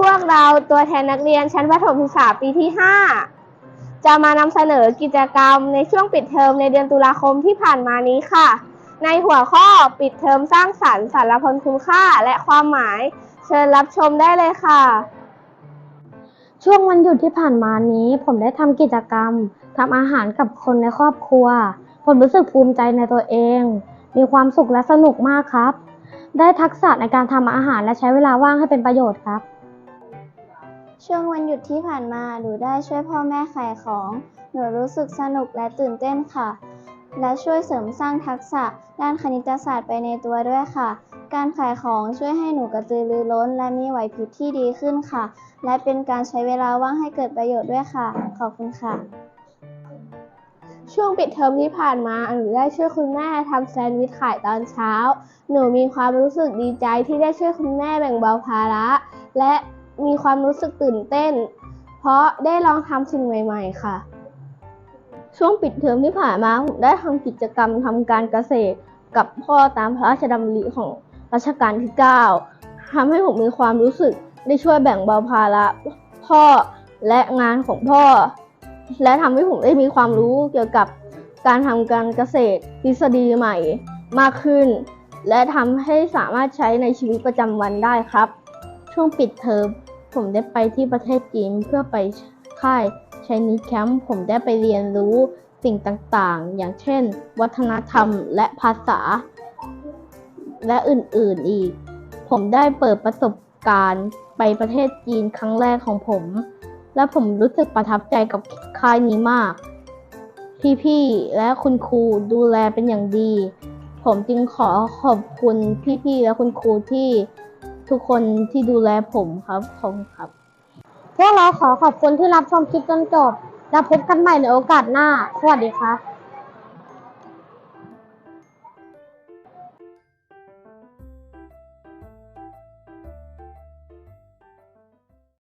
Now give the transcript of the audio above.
พวกเราตัวแทนนักเรียนชั้นประถมศึกษาปีที่ 5 จะมานำเสนอกิจกรรมในช่วงปิดเทอมในเดือนตุลาคมที่ผ่านมานี้ค่ะ ในหัวข้อปิดเทอมสร้างสรรค์สารพันคุณค่าและความหมาย เชิญรับชมได้เลยค่ะ ช่วงวันหยุดที่ผ่านมานี้ ผมได้ทำกิจกรรมทำอาหารกับคนในครอบครัว ผมรู้สึกภูมิใจในตัวเอง มีความสุขและสนุกมากครับ ได้ทักษะในการทำอาหารและใช้เวลาว่างให้เป็นประโยชน์ครับ ช่วงวันหยุดที่ผ่านมาหนูได้ช่วยพ่อแม่ขายของ หนูรู้สึกสนุกและตื่นเต้นค่ะ และช่วยเสริมสร้างทักษะด้านคณิตศาสตร์ไปในตัวด้วยค่ะ การขายของช่วยให้หนูกระตือรือร้น และมีไหวพริบที่ดีขึ้นค่ะ และเป็นการใช้เวลาว่างให้เกิดประโยชน์ด้วยค่ะ ขอบคุณค่ะ ช่วงปิดเทอมที่ผ่านมาหนูได้ช่วยคุณแม่ทำแซนด์วิชขายตอนเช้า หนูมีความรู้สึกดีใจที่ได้ช่วยคุณแม่แบ่งเบาภาระ และ มีความรู้สึกตื่นเต้น เพราะได้ลองทำสิ่งใหม่ๆ ค่ะ ช่วงปิดเทอมที่ผ่านมาผมได้ทำกิจกรรมทำการเกษตร กับพ่อตามพระราชดำริของรัชกาลที่ 9ทำให้ผมมีความรู้สึกได้ช่วยแบ่งเบาภาระพ่อและงานของพ่อ และทำให้ผมได้มีความรู้เกี่ยวกับการทำการเกษตรทฤษฎีใหม่มากขึ้น และทำให้สามารถใช้ในชีวิตประจำวันได้ครับ ช่วงปิดเทอม ผมได้ไปที่ประเทศจีนเพื่อไปค่ายชายนีแคมป์ผมได้ไปเรียนรู้สิ่งต่างๆ อย่างเช่น วัฒนธรรมและภาษา และอื่นๆอีก ผมได้เปิดประสบการณ์ไปประเทศจีนครั้งแรกของผม และผมรู้สึกประทับใจกับค่ายนี้มาก พี่ๆ และคุณครูดูแลเป็นอย่างดี ผมจึงขอขอบคุณพี่ๆ และคุณครูที่ ทุกคนที่ดูแลผมครับขอบคุณครับ พวกเราขอขอบคุณที่รับชมคลิปจนจบ แล้วพบกันใหม่ในโอกาสหน้า สวัสดีครับ